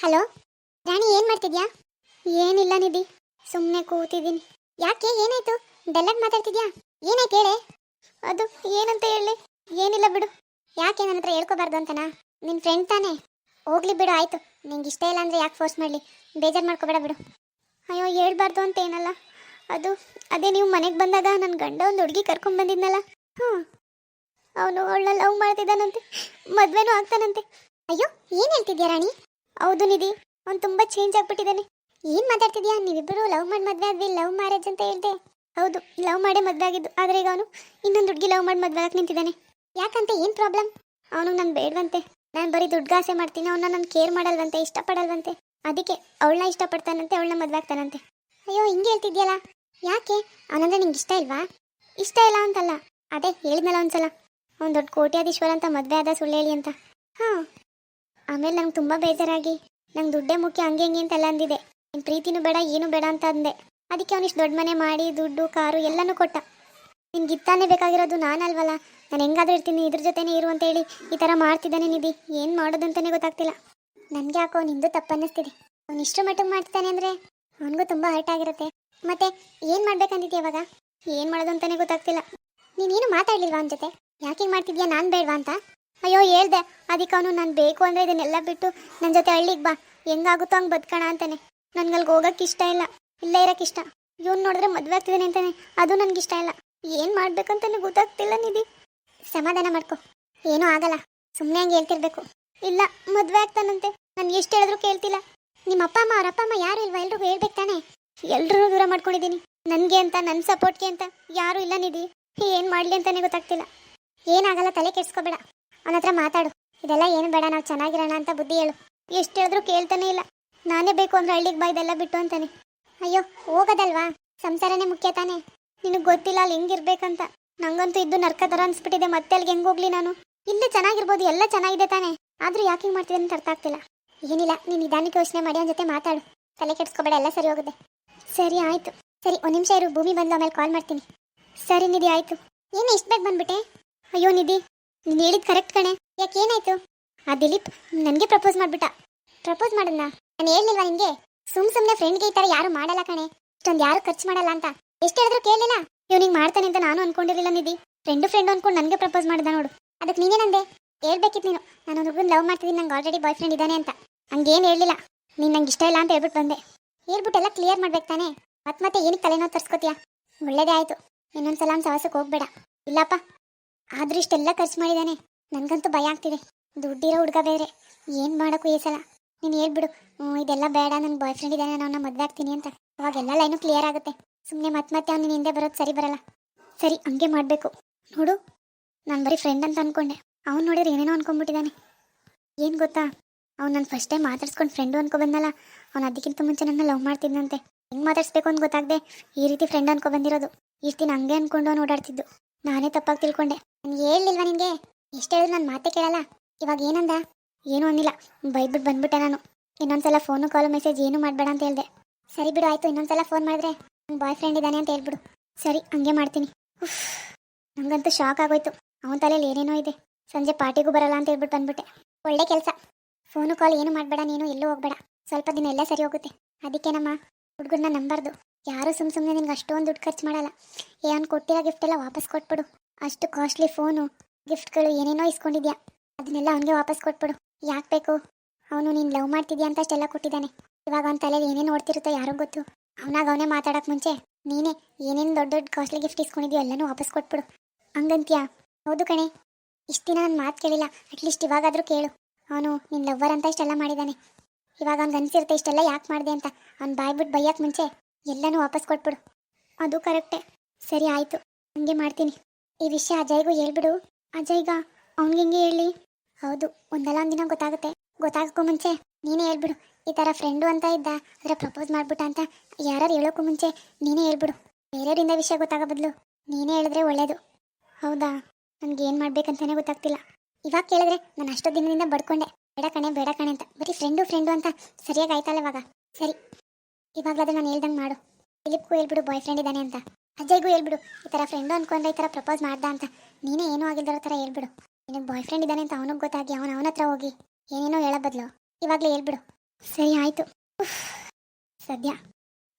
Hello? ರಾಣಿ, ಏನು ಮಾಡ್ತಿದ್ಯಾ? ಏನಿಲ್ಲ ನಿಧಿ ಸುಮ್ಮನೆ ಕೂತಿದ್ದೀನಿ. ಯಾಕೆ, ಏನಾಯ್ತು? ಡಲ್ಲಾಗಿ ಮಾತಾಡ್ತಿದ್ಯಾ? ಏನಾಯ್ತು ಹೇಳಿ ಅದು ಏನಂತ ಹೇಳಿ? ಏನಿಲ್ಲ ಬಿಡು. ಯಾಕೆ ನನ್ನ ಹತ್ರ ಹೇಳ್ಕೋಬಾರ್ದು ಅಂತನಾ? ನಿನ್ನ ಫ್ರೆಂಡ್ ತಾನೇ? ಹೋಗ್ಲಿ ಬಿಡು, ಆಯ್ತು. ನಿಂಗೆ ಇಷ್ಟ ಇಲ್ಲ ಅಂದರೆ ಯಾಕೆ ಫೋರ್ಸ್ ಮಾಡ್ಲಿ? ಬೇಜಾರು ಮಾಡ್ಕೋಬೇಡ ಬಿಡು. ಅಯ್ಯೋ, ಹೇಳ್ಬಾರ್ದು ಅಂತ ಏನಲ್ಲ ಅದು, ಅದೇ ನೀವು ಮನೆಗೆ ಬಂದಾಗ ನನ್ನ ಗಂಡ ಒಂದು ಹುಡುಗಿ ಕರ್ಕೊಂಡ್ ಬಂದಿದ್ನಲ್ಲ? ಹಾಂ ಅವನು ಅವಳನ್ನ ಲವ್ ಮಾಡ್ತಿದ್ದಾನಂತೆ. ಮದ್ವೆನೂ ಆಗ್ತಾನಂತೆ. ಅಯ್ಯೋ, ಏನು ಹೇಳ್ತಿದ್ಯಾ ರಾಣಿ? ಹೌದು ನಿಧಿ. ಅವ್ನು ತುಂಬ ಚೇಂಜ್ ಆಗ್ಬಿಟ್ಟಿದ್ದಾನೆ. ಏನು ಮಾತಾಡ್ತಿದ್ಯಾ? ನೀವಿಬ್ಬರು ಲವ್ ಮಾಡಿ ಮದುವೆ ಆದ್ವಿ ಲವ್ ಮ್ಯಾರೇಜ್ ಅಂತ ಹೇಳ್ದೆ. ಹೌದು ಲವ್ ಮಾಡೇ ಮದುವೆ ಆಗಿದ್ದು. ಆದರೆ ಈಗ ಅವನು ಇನ್ನೊಂದು ಹುಡುಗಿ ಲವ್ ಮಾಡಿ ಮದುವೆ ಆಗಕ್ಕೆ ನಿಂತಿದ್ದಾನೆ. ಯಾಕಂತ? ಏನು ಪ್ರಾಬ್ಲಮ್ ಅವನು ನಾನು ಬೇಡವಂತೆ. ನಾನು ಬರೀ ದುಡ್ಗಾಸೆ ಮಾಡ್ತೀನಿ. ಅವನ್ನ ನಾನು ಕೇರ್ ಮಾಡಲ್ವಂತೆ, ಇಷ್ಟಪಡಲ್ವಂತೆ. ಅದಕ್ಕೆ ಅವಳನ್ನ ಇಷ್ಟಪಡ್ತಾನಂತೆ, ಅವಳನ್ನ ಮದುವೆ ಆಗ್ತಾನಂತೆ. ಅಯ್ಯೋ, ಹಿಂಗೆ ಹೇಳ್ತಿದ್ಯಲ್ಲ? ಯಾಕೆ? ಅವನಂದ್ರೆ ನಿಂಗೆ ಇಷ್ಟ ಇಲ್ವಾ? ಇಷ್ಟ ಇಲ್ಲ ಅಂತಲ್ಲ. ಅದೇ, ಹೇಳಿದ್ನಲ್ಲ ಒಂದ್ಸಲ. ಅವ್ನು ದೊಡ್ಡ ಕೋಟ್ಯಾಧೀಶ್ವರ ಅಂತ ಮದುವೆ ಆದ ಸುಳ್ಳು ಹೇಳಿ ಅಂತ. ಆಮೇಲೆ ನಂಗೆ ತುಂಬ ಬೇಜಾರಾಗಿ. ನಂಗೆ ದುಡ್ಡೇ ಮುಖ್ಯ ಹಂಗೆ ಹಿಂಗೆ ಅಂತೆಲ್ಲ ಅಂದಿದೆ. ನಿನ್ನ ಪ್ರೀತಿನೂ ಬೇಡ, ಏನು ಬೇಡ ಅಂತ ಅಂದೆ. ಅದಕ್ಕೆ ಅವನಿಷ್ಟು ದೊಡ್ಡ ಮನೆ ಮಾಡಿ, ದುಡ್ಡು, ಕಾರು ಎಲ್ಲನೂ ಕೊಟ್ಟ. ನಿನ್ಗೆ ಇತ್ತಾನೆ ಬೇಕಾಗಿರೋದು ನಾನಲ್ವಲ್ಲ ನಾನು ಹೆಂಗಾದ್ರೂ ಇರ್ತೀನಿ, ಇದ್ರ ಜೊತೆನೇ ಇರು ಅಂತ ಹೇಳಿ ಈ ಥರ ಮಾಡ್ತಿದ್ದಾನೆ ನಿಧಿ. ಏನು ಮಾಡೋದು ಅಂತಲೇ ಗೊತ್ತಾಗ್ತಿಲ್ಲ. ನನಗೆ ಯಾಕೋ ನಿಂದು ತಪ್ಪನ್ನಿಸ್ತಿದೆ. ಅವ್ನು ಇಷ್ಟು ಮಟ್ಟಿಗೆ ಮಾಡ್ತಾನೆ ಅಂದರೆ ಅವನಿಗೂ ತುಂಬ ಹರ್ಟ್ ಆಗಿರುತ್ತೆ. ಮತ್ತೆ ಏನು ಮಾಡ್ಬೇಕಂದಿದ್ದೆ ಇವಾಗ? ಏನು ಮಾಡೋದು ಅಂತಲೇ ಗೊತ್ತಾಗ್ತಿಲ್ಲ. ನೀನೇನು ಮಾತಾಡಲಿಲ್ವಾ ಅವನ ಜೊತೆ? ಯಾಕೆ ಮಾಡ್ತಿದ್ಯಾ? ನಾನು ಬೇಡವಾ ಅಂತ? ಅಯ್ಯೋ, ಹೇಳ್ದೆ. ಅದಕ್ಕೆ ಅವನು ನಾನು ಬೇಕು ಅಂದರೆ ಇದನ್ನೆಲ್ಲ ಬಿಟ್ಟು ನನ್ನ ಜೊತೆ ಹಳ್ಳಿಗೆ ಬಾ. ಹೆಂಗಾಗುತ್ತೋ ಹಂಗೆ ಬದುಕೋಣ ಅಂತಾನೆ. ನನ್ಗೆ ಅಲ್ಲಿಗೆ ಹೋಗೋಕ್ಕೆ ಇಷ್ಟ ಇಲ್ಲ. ಇಲ್ಲೇ ಇರೋಕ್ಕೆ ಇಷ್ಟ. ಇವ್ನು ನೋಡಿದ್ರೆ ಮದುವೆ ಆಗ್ತಿದ್ದೀನಿ ಅಂತಾನೆ. ಅದು ನನಗೆ ಇಷ್ಟ ಇಲ್ಲ. ಏನು ಮಾಡ್ಬೇಕಂತಾನೆ ಗೊತ್ತಾಗ್ತಿಲ್ಲ ನಿಧಿ. ಸಮಾಧಾನ ಮಾಡ್ಕೊ. ಏನೂ ಆಗಲ್ಲ. ಸುಮ್ಮನೆ ಹಂಗೆ ಹೇಳ್ತಿರ್ಬೇಕು. ಇಲ್ಲ, ಮದುವೆ ಆಗ್ತಾನಂತೆ. ನಾನು ಎಷ್ಟು ಹೇಳಿದ್ರು ಕೇಳ್ತಿಲ್ಲ. ನಿಮ್ಮ ಅಪ್ಪ ಅಮ್ಮ, ಅವ್ರ ಅಪ್ಪ ಅಮ್ಮ ಯಾರು ಇಲ್ವಾ? ಎಲ್ರಿಗೂ ಹೇಳ್ಬೇಕು ತಾನೆ. ಎಲ್ಲರೂ ದೂರ ಮಾಡ್ಕೊಂಡಿದ್ದೀನಿ. ನನಗೆ ಅಂತ ನನ್ನ ಸಪೋರ್ಟ್ಗೆ ಅಂತ ಯಾರೂ ಇಲ್ಲ ನಿಧಿ. ಏನು ಮಾಡಲಿ ಅಂತಲೇ ಗೊತ್ತಾಗ್ತಿಲ್ಲ. ಏನಾಗಲ್ಲ ತಲೆ ಕೆಡ್ಸ್ಕೊಬೇಡ. ಅವನ ಹತ್ರ ಮಾತಾಡು. ಇದೆಲ್ಲ ಏನು ಬೇಡ, ನಾವು ಚೆನ್ನಾಗಿರೋಣ ಅಂತ ಬುದ್ಧಿ ಹೇಳು. ಎಷ್ಟು ಹೇಳಿದ್ರು ಕೇಳ್ತಾನೆ ಇಲ್ಲ. ನಾನೇ ಬೇಕು ಅಂದ್ರೆ ಹಳ್ಳಿಗೆ ಬಾ, ಇದೆಲ್ಲ ಬಿಟ್ಟು ಅಂತಾನೆ. ಅಯ್ಯೋ, ಹೋಗೋದಲ್ವಾ? ಸಂಸಾರನೇ ಮುಖ್ಯ ತಾನೆ. ನಿನಗೆ ಗೊತ್ತಿಲ್ಲ ಅಲ್ಲಿ ಹೆಂಗಿರ್ಬೇಕಂತ. ನಂಗಂತೂ ಇದ್ದು ನರ್ಕ ಥರ ಅನ್ಸ್ಬಿಟ್ಟಿದೆ, ಮತ್ತೆ ಅಲ್ಲಿಗೆ ಹೆಂಗೆ ಹೋಗ್ಲಿ ನಾನು? ಇಲ್ಲೇ ಚೆನ್ನಾಗಿರ್ಬೋದು, ಎಲ್ಲ ಚೆನ್ನಾಗಿದೆ ತಾನೇ. ಆದರೂ ಯಾಕೆ ಹಿಂಗೆ ಮಾಡ್ತಿದೆ ಅಂತ ಅರ್ಥ ಆಗ್ತಿಲ್ಲ. ಏನಿಲ್ಲ, ನೀನು ನಿಧಾನಕ್ಕೆ ಯೋಚನೆ ಮಾಡಿ, ಅವನ ಜೊತೆ ಮಾತಾಡು. ತಲೆ ಕೆಡ್ಸ್ಕೊಬೇಡ, ಎಲ್ಲ ಸರಿ ಹೋಗುತ್ತೆ. ಸರಿ, ಆಯಿತು. ಸರಿ, ಒಂದು ನಿಮಿಷ ಇರು, ಭೂಮಿ ಬಂದು ಆಮೇಲೆ ಕಾಲ್ ಮಾಡ್ತೀನಿ. ಸರಿ ನಿಧಿ, ಆಯಿತು. ಏನು ಇಷ್ಟು ಬೇಗ ಬಂದ್ಬಿಟ್ಟೆ? ಅಯ್ಯೋ, ನಿಧಿ. ನೀನು ಹೇಳಿದ್ ಕರೆಕ್ಟ್ ಕಣೆ. ಯಾಕೆ ಏನಾಯ್ತು? ಆ ದಿಲೀಪ್ ನನಗೆ ಪ್ರಪೋಸ್ ಮಾಡ್ಬಿಟ್ಟ. ಪ್ರಪೋಸ್ ಮಾಡಲ್ಲ ನಾನು ಹೇಳಲಿಲ್ವಾ ನಿಮಗೆ ಸುಮ್ ಸುಮ್ಮನೆ ಫ್ರೆಂಡ್ಗೆ ಈ ಥರ ಯಾರು ಮಾಡಲ್ಲ ಕಣೆ. ಇಷ್ಟೊಂದು ಯಾರು ಖರ್ಚು ಮಾಡಲ್ಲ ಅಂತ. ಎಷ್ಟು ಹೇಳಿದ್ರು ಕೇಳಲಿಲ್ಲ ಇವ್ನಿಗೆ ಮಾಡ್ತಾನೆ ಅಂತ ನಾನು ಅನ್ಕೊಂಡಿರಲಿಲ್ಲ ನಿಧಿ. ಫ್ರೆಂಡು ಫ್ರೆಂಡು ಅನ್ಕೊಂಡು ನನಗೆ ಪ್ರಪೋಸ್ ಮಾಡ್ದ ನೋಡು. ಅದಕ್ಕೆ ನೀನೇನಂದೆ ಹೇಳ್ಬೇಕಿತ್ತು ನೀನು. ನಾನು ಹುಡುಗನ ಲವ್ ಮಾಡ್ತಿದ್ದೀನಿ ನಂಗೆ ಆಲ್ರೆಡಿ ಬಾಯ್ ಫ್ರೆಂಡ್ ಇದ್ದಾನೆ ಅಂತ. ಹಂಗೇನು ಹೇಳಲಿಲ್ಲ. ನೀನು ನಂಗೆ ಇಷ್ಟ ಇಲ್ಲ ಅಂತ ಹೇಳ್ಬಿಟ್ಟು ಬಂದೆ. ಹೇಳ್ಬಿಟ್ಟೆಲ್ಲ ಕ್ಲಿಯರ್ ಮಾಡ್ಬೇಕು ತಾನೆ. ಮತ್ತೆ ಮತ್ತೆ ಏನಕ್ಕೆ ತಲೆನೋವು ತರ್ಸ್ಕೊತೀಯ? ಒಳ್ಳೇದೇ ಆಯ್ತು. ಇನ್ನೊಂದ್ಸಲ ಸಲ ಸವಾಸಕ್ಕೆ ಹೋಗ್ಬೇಡ. ಇಲ್ಲಪ್ಪ. ಆದ್ರೂ ಇಷ್ಟೆಲ್ಲ ಖರ್ಚು ಮಾಡಿದ್ದಾನೆ. ನನಗಂತೂ ಭಯ ಆಗ್ತಿದೆ. ದುಡ್ಡಿರೋ ಹುಡುಗ ಬೇರೆ. ಏನು ಮಾಡೋಕ್ಕೂ ಈ ಸಲ. ನೀನು ಹೇಳ್ಬಿಡು. ಇದೆಲ್ಲ ಬೇಡ. ನನ್ನ ಬಾಯ್ ಫ್ರೆಂಡ್ ಇದ್ದಾನೆ. ನಾನು ಮದುವೆ ಆಗ್ತೀನಿ ಅಂತ. ಅವಾಗೆಲ್ಲ ಲೈನು ಕ್ಲಿಯರ್ ಆಗುತ್ತೆ. ಸುಮ್ಮನೆ ಮತ್ತೆ ಮತ್ತೆ ಅವ್ನು ಹಿಂದೆ ಬರೋದು ಸರಿ ಬರಲ್ಲ. ಸರಿ, ಹಂಗೆ ಮಾಡಬೇಕು. ನೋಡು. ನಾನು ಬರೀ ಫ್ರೆಂಡ್ ಅಂತ ಅನ್ಕೊಂಡೆ. ಅವ್ನು ನೋಡಿದ್ರೆ ಏನೇನೋ ಅನ್ಕೊಂಡ್ಬಿಟ್ಟಿದ್ದಾನೆ. ಏನು ಗೊತ್ತಾ? ಅವ್ನು ನಾನು ಫಸ್ಟ್ ಟೈಮ್ ಮಾತಾಡ್ಸ್ಕೊಂಡು ಫ್ರೆಂಡು ಅನ್ಕೊ ಬಂದಲ್ಲ. ಅವ್ನು ಅದಕ್ಕಿಂತ ಮುಂಚೆ ನನ್ನ ಲವ್ ಮಾಡ್ತಿದ್ದಂತೆ ಹೆಂಗೆ ಮಾತಾಡಿಸ್ಬೇಕು ಅಂತ ಗೊತ್ತಾಗದೆ ಈ ರೀತಿ ಫ್ರೆಂಡ್ ಅನ್ಕೊ ಬಂದಿರೋದು. ಇಷ್ಟು ದಿನ ಹಂಗೆ ಅನ್ಕೊಂಡು ಅವ್ನು ಓಡಾಡ್ತಿದ್ದು. ನಾನೇ ತಪ್ಪಾಗಿ ತಿಳ್ಕೊಂಡೆ. ನಾನು ಹೇಳಿಲ್ವಾ ನಿನಗೆ? ಎಷ್ಟು ಹೇಳಿದ್ರು ನಾನು ಮಾತೇ ಕೇಳಲ್ಲ. ಇವಾಗ ಏನಂದ? ಏನೂ ಅಂದಿಲ್ಲ ಬೈದ್ಬಿಟ್ಟು ಬಂದ್ಬಿಟ್ಟೆ ನಾನು. ಇನ್ನೊಂದ್ಸಲ ಫೋನು ಕಾಲು ಮೆಸೇಜ್ ಏನು ಮಾಡಬೇಡ ಅಂತ ಹೇಳ್ದೆ. ಸರಿ ಬಿಡು ಆಯಿತು. ಇನ್ನೊಂದ್ಸಲ ಫೋನ್ ಮಾಡಿದ್ರೆ ನನ್ನ ಬಾಯ್ ಫ್ರೆಂಡ್ ಇದ್ದಾನೆ ಅಂತ ಹೇಳ್ಬಿಡು. ಸರಿ ಹಂಗೆ ಮಾಡ್ತೀನಿ. ಉಫ್, ನಂಗಂತೂ ಶಾಕ್ ಆಗೋಯ್ತು. ಅವನ ತಲೆಯಲ್ಲಿ ಏನೇನೋ ಇದೆ. ಸಂಜೆ ಪಾರ್ಟಿಗೂ ಬರಲ್ಲ ಅಂತ ಹೇಳ್ಬಿಟ್ಟು ಬಂದ್ಬಿಟ್ಟೆ. ಒಳ್ಳೆ ಕೆಲಸ. ಫೋನು ಕಾಲ್ ಏನು ಮಾಡಬೇಡ ನೀನು ಎಲ್ಲೂ ಹೋಗಬೇಡ. ಸ್ವಲ್ಪ ದಿನ ಎಲ್ಲ ಸರಿ ಹೋಗುತ್ತೆ. ಅದಕ್ಕೆ ನಮ್ಮ ಹುಡುಗರನ್ನ ನಂಬಾರ್ದು. ಯಾರು ಸುಮ್ಮ ಸುಮ್ಮನೆ ನಿನ್ಗೆ ಅಷ್ಟೊಂದು ದುಡ್ಡು ಖರ್ಚು ಮಾಡಲ್ಲ. ಏ ಅವ್ನು ಕೊಟ್ಟಿರೋ ಗಿಫ್ಟ್ ಎಲ್ಲ ವಾಪಸ್ ಕೊಟ್ಬಿಡು. ಅಷ್ಟು ಕಾಸ್ಟ್ಲಿ ಫೋನು ಗಿಫ್ಟ್ಗಳು ಏನೇನೋ ಇಸ್ಕೊಂಡಿದ್ಯಾ. ಅದನ್ನೆಲ್ಲ ಅವನಿಗೆ ವಾಪಸ್ ಕೊಟ್ಬಿಡು. ಯಾಕೆ ಬೇಕು? ಅವನು ನೀನು ಲವ್ ಮಾಡ್ತಿದ್ಯಾ ಅಂತ ಅಷ್ಟೆಲ್ಲ ಕೊಟ್ಟಿದ್ದಾನೆ. ಇವಾಗ ಅವನ ತಲೆಯಲ್ಲಿ ಏನೇನು ಓಡ್ತಿರುತ್ತೋ ಯಾರೋ ಗೊತ್ತು. ಅವನಾಗ ಅವನೇ ಮಾತಾಡೋಕೆ ಮುಂಚೆ ನೀನೇ ಏನೇನು ದೊಡ್ಡ ದೊಡ್ಡ ಕಾಸ್ಟ್ಲಿ ಗಿಫ್ಟ್ ಇಸ್ಕೊಂಡಿದ್ಯೋ ಎಲ್ಲನೂ ವಾಪಸ್ ಕೊಟ್ಬಿಡು. ಹಂಗಂತ್ಯಾ? ಹೌದು ಕಣೆ. ಇಷ್ಟು ದಿನ ನಾನು ಮಾತು ಕೇಳಿಲ್ಲ. ಅಟ್ಲೀಸ್ಟ್ ಇವಾಗಾದರೂ ಕೇಳು. ಅವನು ನಿನ್ನ ಲವ್ವರ್ ಅಂತ ಇಷ್ಟೆಲ್ಲ ಮಾಡಿದ್ದಾನೆ ಇವಾಗ ಅವ್ನಿಗೆ ಅನ್ಸಿರುತ್ತೆ ಇಷ್ಟೆಲ್ಲ ಯಾಕೆ ಮಾಡಿದೆ ಅಂತ. ಅವ್ನು ಬಾಯ್ಬಿಟ್ಟು ಬೈಯಕ್ಕೆ ಮುಂಚೆ ಎಲ್ಲನೂ ವಾಪಸ್ ಕೊಟ್ಬಿಡು. ಅದು ಕರೆಕ್ಟೇ. ಸರಿ ಆಯಿತು. ಹಂಗೆ ಮಾಡ್ತೀನಿ. ಈ ವಿಷಯ ಅಜಯ್ಗೂ ಹೇಳ್ಬಿಡು. ಅಜಯ್ಗ ಅವ್ನಿಗೆ ಹೆಂಗೆ ಹೇಳಿ. ಹೌದು ಒಂದಲ್ಲ ಒಂದು ದಿನ ಗೊತ್ತಾಗುತ್ತೆ. ಗೊತ್ತಾಗಕ್ಕೂ ಮುಂಚೆ ನೀನೇ ಹೇಳ್ಬಿಡು. ಈ ಥರ ಫ್ರೆಂಡು ಅಂತ ಇದ್ದ, ಅದರ ಪ್ರಪೋಸ್ ಮಾಡ್ಬಿಟ್ಟ ಅಂತ ಯಾರು ಹೇಳೋಕ್ಕೂ ಮುಂಚೆ ನೀನೇ ಹೇಳ್ಬಿಡು. ಬೇರೆಯವರಿಂದ ವಿಷಯ ಗೊತ್ತಾಗೋ ಬದಲು ನೀನೇ ಹೇಳಿದ್ರೆ ಒಳ್ಳೇದು. ಹೌದಾ? ನನಗೆ ಏನು ಮಾಡ್ಬೇಕಂತಾನೆ ಗೊತ್ತಾಗ್ತಿಲ್ಲ. ಇವಾಗ ಕೇಳಿದ್ರೆ ನಾನು ಅಷ್ಟೋ ದಿನದಿಂದ ಬಡ್ಕೊಂಡೆ. ಬೇಡ ಕಣೆ ಬೇಡ ಕಣೆ ಅಂತ. ಬರೀ ಫ್ರೆಂಡು ಫ್ರೆಂಡು ಅಂತ ಸರಿಯಾಗಿ ಆಯ್ತಲ್ಲ ಇವಾಗ. ಸರಿ. ಇವಾಗಲಾದ್ರೆ ನಾನು ಹೇಳ್ದಂಗೆ ಮಾಡು. ದಿಲೀಪ್ಗೂ ಹೇಳ್ಬಿಡು ಬಾಯ್ ಫ್ರೆಂಡ್ ಇದ್ದಾನೆ ಅಂತ. ಅಜಯ್ಗೂ ಹೇಳ್ಬಿಡು, ಈ ಥರ ಫ್ರೆಂಡು ಅನ್ಕೊಂಡ್ರೆ ಈ ಥರ ಪ್ರಪೋಸ್ ಮಾಡ್ದ ಅಂತ. ನೀನೇ ಏನೂ ಆಗಿಲ್ದಿರೋ ಥರ ಹೇಳ್ಬಿಡು. ನಿನಗೆ ಬಾಯ್ ಫ್ರೆಂಡ್ ಇದ್ದಾನೆ ಅಂತ ಅವನಿಗೆ ಗೊತ್ತಾಗಿ ಅವನು ಅವನ ಹತ್ರ ಹೋಗಿ ಏನೇನೋ ಹೇಳೋ ಬದಲು. ಇವಾಗಲೇ ಹೇಳ್ಬಿಡು. ಸರಿ, ಆಯಿತು. ಸದ್ಯ.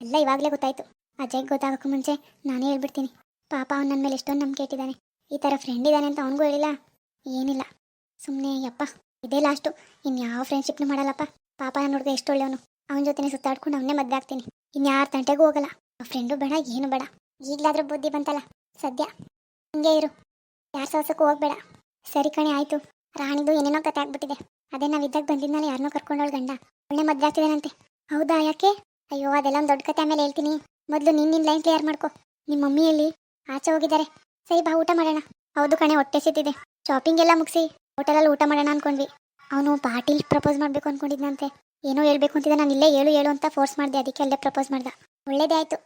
ಎಲ್ಲ ಇವಾಗಲೇ ಗೊತ್ತಾಯ್ತು. ಅಜಯ್ಗೆ ಗೊತ್ತಾಗೋಕ್ಕೂ ಮುಂಚೆ ನಾನೇ ಹೇಳ್ಬಿಡ್ತೀನಿ. ಪಾಪ ಅವ್ನು ನನ್ನ ಮೇಲೆ ಎಷ್ಟೊಂದು ನಂಬಿಕೆ ಇಟ್ಟಿದ್ದಾನೆ. ಈ ಥರ ಫ್ರೆಂಡ್ ಇದ್ದಾನೆ ಅಂತ ಅವನಿಗೂ ಹೇಳಿಲ್ಲ. ಏನಿಲ್ಲ. ಸುಮ್ಮನೆ ಯಪ್ಪ, ಇದೇ ಲಾಸ್ಟು ಇನ್ಯಾವ ಫ್ರೆಂಡ್ಶಿಪ್ನು ಮಾಡಲ್ಲಪ್ಪ. ಪಾಪ ನನ್ನ ಹುಡುಗ ಎಷ್ಟು ಒಳ್ಳೆಯವನು. ಅವನ ಜೊತೆನೆ ಸುತ್ತಾಡ್ಕೊಂಡು ಅವನ್ನೇ ಮದ್ವೆ ಆಗ್ತೀನಿ. ಇನ್ಯಾರ ತಂಟೆಗೂ ಹೋಗಲ್ಲ. ಆ ಫ್ರೆಂಡು ಬೇಡ, ಏನು ಬೇಡ. ಈಗಲಾದ್ರೂ ಬುದ್ಧಿ ಬಂತಲ್ಲ. ಸದ್ಯ. ಹಿಂಗೆ ಇರು. ಯಾರ ಸಹಸಕ್ಕೂ ಹೋಗ್ಬೇಡ. ಸರಿ ಕಣೆ, ಆಯ್ತು. ರಾಣಿದು ಏನೇನೋ ಕತೆ ಆಗ್ಬಿಟ್ಟಿದೆ. ಅದೇ ನಾವು ಇದ್ದಾಗ ಬಂದಿದ್ನಲ್ಲ ಯಾರನ್ನೋ ಕರ್ಕೊಂಡೋಳು ಗಂಡ. ಒಳ್ಳೆ ಮದ್ವೆ ಆಗ್ತಿದ್ದಾನಂತೆ ಹೌದಾ, ಯಾಕೆ? ಅಯ್ಯೋ, ಅದೆಲ್ಲ ಒಂದು ದೊಡ್ಡ ಕತೆ ಆಮೇಲೆ ಹೇಳ್ತೀನಿ. ಮೊದಲು ನಿನ್ನ ನಿನ್ನ ಲೈನ್ ಕ್ಲಿಯರ್ ಮಾಡ್ಕೊ. ನಿಮ್ಮ ಮಮ್ಮಿಯಲ್ಲಿ ಆಚೆ ಹೋಗಿದ್ದಾರೆ. ಸರಿ ಬಾ, ಊಟ ಮಾಡೋಣ. ಹೌದು ಕಣೆ, ಹೊಟ್ಟೆ ಸಿತ್ತಿದೆ ಶಾಪಿಂಗ್ ಎಲ್ಲ ಮುಗಿಸಿ ಹೋಟೆಲಲ್ಲಿ ಊಟ ಮಾಡೋಣ ಅನ್ಕೊಂಡ್ವಿ. ಅವನು ಪಾರ್ಟಿ ಪ್ರಪೋಸ್ ಮಾಡಬೇಕು ಅನ್ಕೊಂಡಿದ್ನಂತೆ. ಏನೋ ಹೇಳ್ಬೇಕು ಅಂತಿದ್ದೆ. ನಾನು ಇಲ್ಲೇ ಹೇಳು ಹೇಳು ಅಂತ ಫೋರ್ಸ್ ಮಾಡಿದೆ. ಅದಕ್ಕೆ ಅಲ್ಲೇ ಪ್ರಪೋಸ್ ಮಾಡ್ದೆ. ಒಳ್ಳೇದೇ ಆಯ್ತು.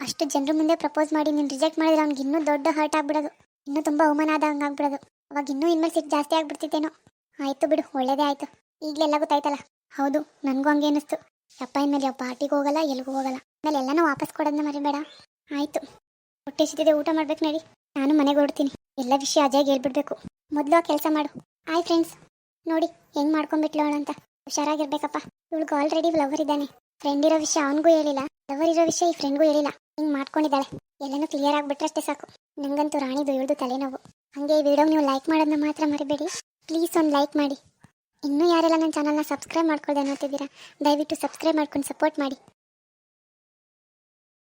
ಅಷ್ಟು ಜನರ ಮುಂದೆ ಪ್ರಪೋಸ್ ಮಾಡಿ ನೀನು ರಿಜೆಕ್ಟ್ ಮಾಡಿದ್ರೆ ಅವ್ನಿಗೆ ಇನ್ನೂ ದೊಡ್ಡ ಹರ್ಟ್ ಆಗ್ಬಿಡೋದು. ಇನ್ನೂ ತುಂಬ ಅವಮಾನ ಆದಂಗೆ ಆಗ್ಬಿಡೋದು. ಅವಾಗ ಇನ್ನೂ ಇನ್ಮೇಲೆ ಸಿಟ್ಟು ಜಾಸ್ತಿ ಆಗ್ಬಿಡ್ತಿದ್ದೇನೋ ಆಯಿತು ಬಿಡು, ಒಳ್ಳೇದೇ ಆಯ್ತು. ಈಗಲೆಲ್ಲ ಗೊತ್ತಾಯ್ತಲ್ಲ? ಹೌದು, ನನಗೂ ಹಂಗೆ ಅನ್ನಿಸ್ತು. ಯಪ್ಪ, ಇನ್ಮೇಲೆ ಯಾವ ಪಾರ್ಟಿಗೆ ಹೋಗಲ್ಲ ಎಲ್ಲಿಗೂ ಹೋಗಲ್ಲ. ಆಮೇಲೆ ಎಲ್ಲನೂ ವಾಪಸ್ ಕೊಡೋದನ್ನ ಮರಿಬೇಡ. ಆಯಿತು. ಹೊಟ್ಟೆ ಸಿದ್ದಿದೆ ಊಟ ಮಾಡ್ಬೇಕು ನಡಿ. ನಾನು ಮನೆಗೆ ಹೊರಡ್ತೀನಿ. ಎಲ್ಲ ವಿಷಯ ಅಜಯ್ಗೆ ಹೇಳ್ಬಿಡ್ಬೇಕು. ಮೊದಲು ಆ ಕೆಲಸ ಮಾಡು. ಆಯ್ ಫ್ರೆಂಡ್ಸ್ ನೋಡಿ, ಹೆಂಗ್ ಮಾಡ್ಕೊಂಬಿಟ್ಲು ಅವಳಂತ. ಹುಷಾರಾಗಿರ್ಬೇಕಪ್ಪ. ಇವಳಿಗೂ ಆಲ್ರೆಡಿ ಲವರ್ ಇದ್ದಾನೆ. ಫ್ರೆಂಡ್ ಇರೋ ವಿಷಯ ಅವನಿಗೂ ಹೇಳಿಲ್ಲ. ಲವರ್ ಇರೋ ವಿಷಯ ಈ ಫ್ರೆಂಡ್ಗೂ ಹೇಳಿಲ್ಲ. ಹಿಂಗ್ ಮಾಡ್ಕೊಂಡಿದ್ದಾಳೆ. ಎಲ್ಲನೂ ಕ್ಲಿಯರ್ ಆಗ್ಬಿಟ್ರೆ ಅಷ್ಟೇ ಸಾಕು. ನಂಗಂತೂ ರಾಣಿದು ಇಳಿದು ತಲೆನೋವು. ಹಂಗೆ ಈ ವಿಡಿಯೋ ನೀವು ಲೈಕ್ ಮಾಡೋದನ್ನ ಮಾತ್ರ ಮರಿಬೇಡಿ. ಪ್ಲೀಸ್ ಒಂದು ಲೈಕ್ ಮಾಡಿ. ಇನ್ನೂ ಯಾರೆಲ್ಲ ನನ್ನ ಚಾನಲ್ನ ಸಬ್ಸ್ಕ್ರೈಬ್ ಮಾಡ್ಕೊಳ್ದೆ ನೋಡ್ತಿದ್ದೀರಾ, ದಯವಿಟ್ಟು ಸಬ್ಸ್ಕ್ರೈಬ್ ಮಾಡ್ಕೊಂಡು ಸಪೋರ್ಟ್ ಮಾಡಿ.